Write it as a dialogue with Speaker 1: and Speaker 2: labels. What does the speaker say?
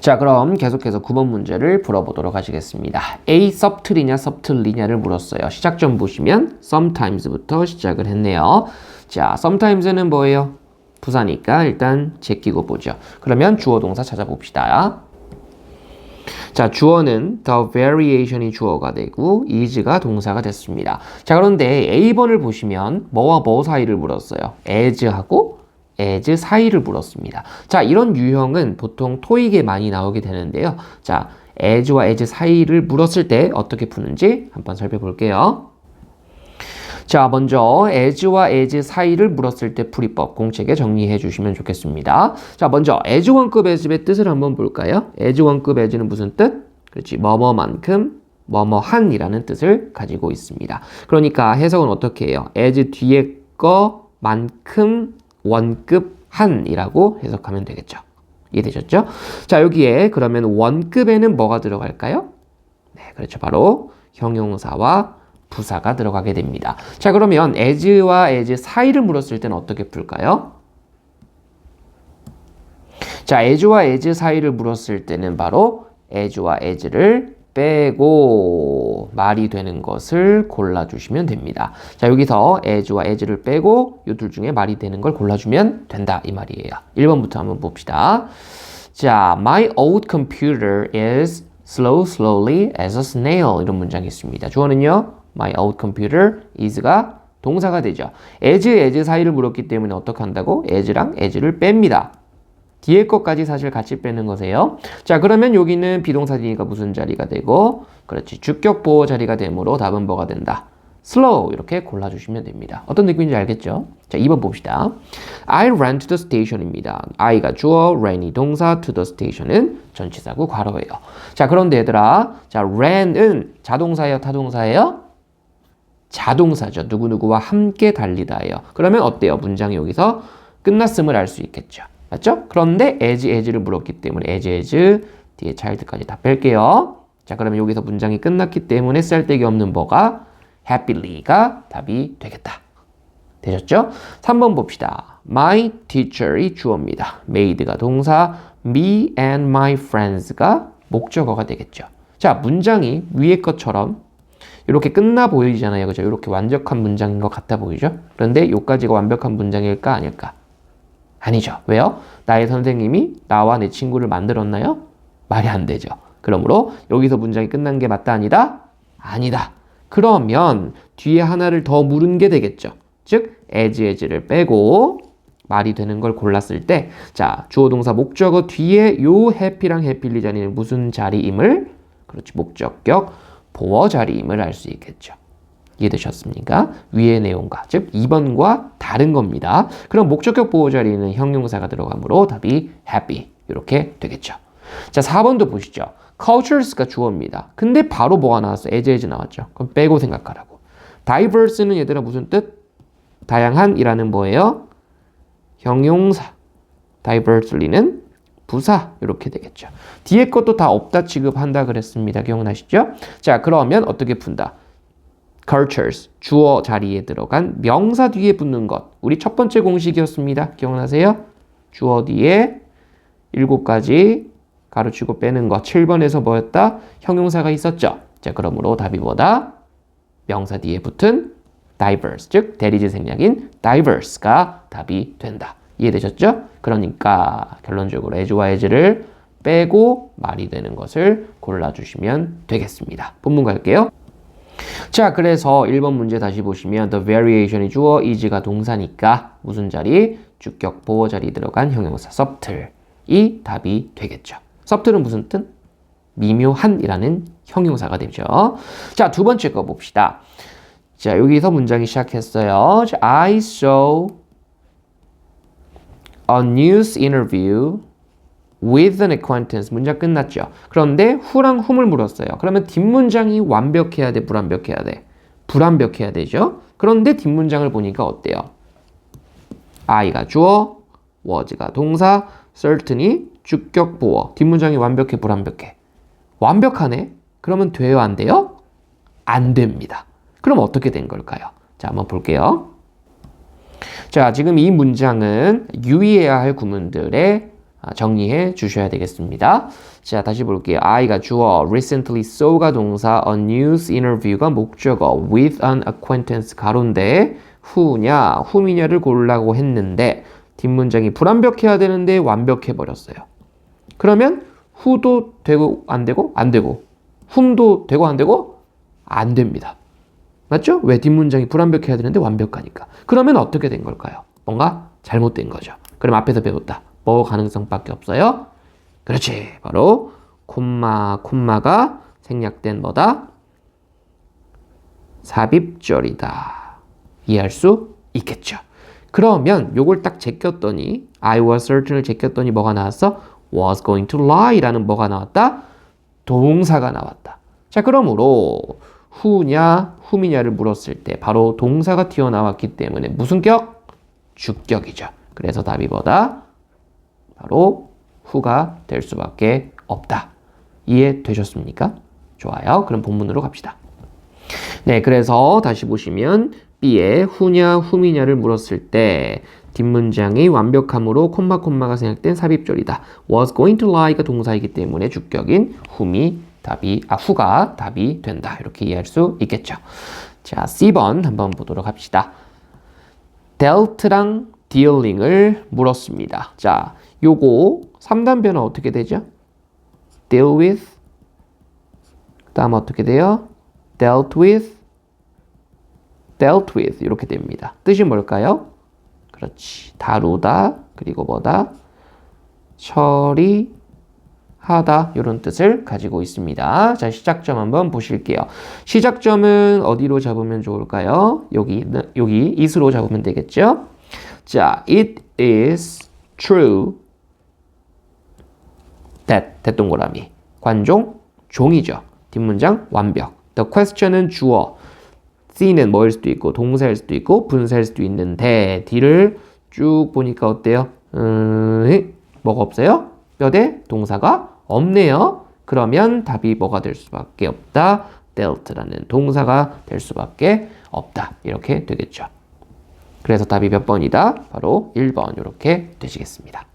Speaker 1: 자, 그럼 계속해서 9번 문제를 풀어보도록 하시겠습니다. A subtly냐 subtly냐를 물었어요. 시작 점 보시면 sometimes부터 시작을 했네요. 자, sometimes는 뭐예요? 부사니까 일단 제끼고 보죠. 그러면 주어 동사 찾아봅시다. 자, 주어는 the variation이 주어가 되고 is가 동사가 됐습니다. 자, 그런데 A번을 보시면 뭐와 뭐 사이를 물었어요? as하고 as 사이를 물었습니다. 자, 이런 유형은 보통 토익에 많이 나오게 되는데요. 자, as와 as 사이를 물었을 때 어떻게 푸는지 한번 살펴볼게요. 자, 먼저 as와 as 사이를 물었을 때 풀이법 공책에 정리해 주시면 좋겠습니다. 자, 먼저 as 원급 as의 뜻을 한번 볼까요? as 원급 as는 무슨 뜻? 그렇지, 뭐뭐만큼 뭐뭐한이라는 뜻을 가지고 있습니다. 그러니까 해석은 어떻게 해요? as 뒤에 거 만큼 원급 한이라고 해석하면 되겠죠. 이해되셨죠? 자, 여기에 그러면 원급에는 뭐가 들어갈까요? 네, 그렇죠. 바로 형용사와 부사가 들어가게 됩니다. 자, 그러면 as와 as 사이를 물었을 때는 어떻게 풀까요? 자, as와 as 사이를 물었을 때는 바로 as와 as를 빼고 말이 되는 것을 골라주시면 됩니다. 자, 여기서 as와 as를 빼고 이 둘 중에 말이 되는 걸 골라주면 된다 이 말이에요. 1번부터 한번 봅시다. 자, my old computer is slow slowly as a snail 이런 문장이 있습니다. 주어는요. my old computer is가 동사가 되죠. as, as 사이를 물었기 때문에 어떻게 한다고? as랑 as를 뺍니다. 뒤에 것까지 사실 같이 빼는 거세요. 자, 그러면 여기는 비동사니까 무슨 자리가 되고, 그렇지. 주격 보호 자리가 되므로 답은 뭐가 된다? slow 이렇게 골라주시면 됩니다. 어떤 느낌인지 알겠죠? 자, 2번 봅시다. I ran to the station입니다. I가 주어, ran이 동사, to the station은 전치사구 괄호예요. 자, 그런데 얘들아, 자, ran은 자동사예요, 타동사예요? 자동사죠. 누구누구와 함께 달리다예요. 그러면 어때요? 문장이 여기서 끝났음을 알 수 있겠죠. 맞죠? 그런데 as, as를 물었기 때문에 as, as 뒤에 child까지 다 뺄게요. 자, 그러면 여기서 문장이 끝났기 때문에 쓸데기 없는 뭐가 happy가 답이 되겠다. 되셨죠? 3번 봅시다. My teacher이 주어입니다. made가 동사, me and my friends가 목적어가 되겠죠. 자, 문장이 위의 것처럼 이렇게 끝나 보이잖아요. 그죠? 이렇게 완벽한 문장인 것 같아 보이죠? 그런데 요까지가 완벽한 문장일까 아닐까? 아니죠. 왜요? 나의 선생님이 나와 내 친구를 만들었나요? 말이 안 되죠. 그러므로 여기서 문장이 끝난 게 맞다 아니다? 아니다. 그러면 뒤에 하나를 더 물은 게 되겠죠. 즉 as as를 빼고 말이 되는 걸 골랐을 때 자, 주어 동사 목적어 뒤에 요 해피랑 해필리 자리는 무슨 자리임을 그렇지 목적격 보어 자리임을 알 수 있겠죠. 이해되셨습니까? 위의 내용과 즉 2번과 다른 겁니다. 그럼 목적격 보호 자리는 형용사가 들어가므로 답이 happy 이렇게 되겠죠. 자 4번도 보시죠. cultures가 주어입니다. 근데 바로 뭐가 나왔어? as as 나왔죠. 그럼 빼고 생각하라고. diverse는 얘들아 무슨 뜻? 다양한이라는 뭐예요? 형용사. diversely는 부사 이렇게 되겠죠. 뒤에 것도 다 없다 취급한다 그랬습니다. 기억나시죠? 자 그러면 어떻게 푼다? Cultures 주어 자리에 들어간 명사 뒤에 붙는 것 우리 첫 번째 공식이었습니다. 기억나세요? 주어 뒤에 일곱 가지 가로치고 빼는 것 7번에서 뭐였다? 형용사가 있었죠. 자 그러므로 답이 뭐다? 명사 뒤에 붙은 diverse 즉 대리제 생략인 diverse가 답이 된다. 이해되셨죠? 그러니까 결론적으로 as와 as를 빼고 말이 되는 것을 골라주시면 되겠습니다. 본문 갈게요. 자, 그래서 1번 문제 다시 보시면 the variation이 주어, is가 동사니까 무슨 자리? 주격 보호 자리 들어간 형용사 subtle이 답이 되겠죠. subtle은 무슨 뜻? 미묘한이라는 형용사가 되죠. 자, 두 번째 거 봅시다. 자, 여기서 문장이 시작했어요. I saw a news interview with an acquaintance 문장 끝났죠. 그런데 후랑 훔을 물었어요. 그러면 뒷문장이 완벽해야 돼, 불완벽해야 돼? 불완벽해야 되죠. 그런데 뒷문장을 보니까 어때요? I가 주어, was가 동사, certain이 주격 보어. 뒷문장이 완벽해, 불완벽해? 완벽하네? 그러면 돼요, 안 돼요? 안 됩니다. 그럼 어떻게 된 걸까요? 자, 한번 볼게요. 자, 지금 이 문장은 유의해야 할 구문들의 아, 정리해 주셔야 되겠습니다. 자, 다시 볼게요. I가 주어, recently so가 동사, a news interview가 목적어, with an acquaintance 가론데 who냐, whom이냐를 고르라고 했는데 뒷문장이 불완벽해야 되는데 완벽해 버렸어요. 그러면 who도 되고 안 되고 안 되고 whom도 되고 안 되고 안 됩니다. 맞죠? 왜 뒷문장이 불완벽해야 되는데 완벽하니까. 그러면 어떻게 된 걸까요? 뭔가 잘못된 거죠. 그럼 앞에서 배웠다. 뭐 가능성밖에 없어요? 그렇지. 바로 콤마 콤마가 생략된 뭐다? 삽입절이다. 이해할 수 있겠죠. 그러면 요걸 딱 제꼈더니 I was certain을 제꼈더니 뭐가 나왔어? was going to lie라는 뭐가 나왔다? 동사가 나왔다. 자, 그러므로 who냐, whom이냐를 물었을 때 바로 동사가 튀어나왔기 때문에 무슨 격? 주격이죠. 그래서 답이 뭐다? 바로 who가 될 수밖에 없다. 이해되셨습니까? 좋아요. 그럼 본문으로 갑시다. 네, 그래서 다시 보시면 B에 who냐, whom이냐를 물었을 때 뒷문장이 완벽함으로 콤마 콤마가 생략된 삽입절이다. was going to lie가 동사이기 때문에 주격인 whom이 답이 아 who가 답이 된다. 이렇게 이해할 수 있겠죠. 자, C번 한번 보도록 합시다. dealt랑 dealing을 물었습니다. 자, 요거 3단 변화 어떻게 되죠? deal with 그다음 어떻게 돼요? dealt with dealt with 이렇게 됩니다. 뜻이 뭘까요? 그렇지. 다루다 그리고 뭐다? 처리 하다 이런 뜻을 가지고 있습니다. 자, 시작점 한번 보실게요. 시작점은 어디로 잡으면 좋을까요? 여기 여기 it으로 잡으면 되겠죠? 자, it is true that 대동그라미 관종 종이죠. 뒷문장 완벽. The question은 주어. C는 뭐일 수도 있고 동사일 수도 있고 분사일 수도 있는데 D를 쭉 보니까 어때요? 음, 뭐가 없어요? 뼈대 동사가 없네요. 그러면 답이 뭐가 될 수밖에 없다. dealt라는 동사가 될 수밖에 없다. 이렇게 되겠죠. 그래서 답이 몇 번이다? 바로 1번 이렇게 되시겠습니다.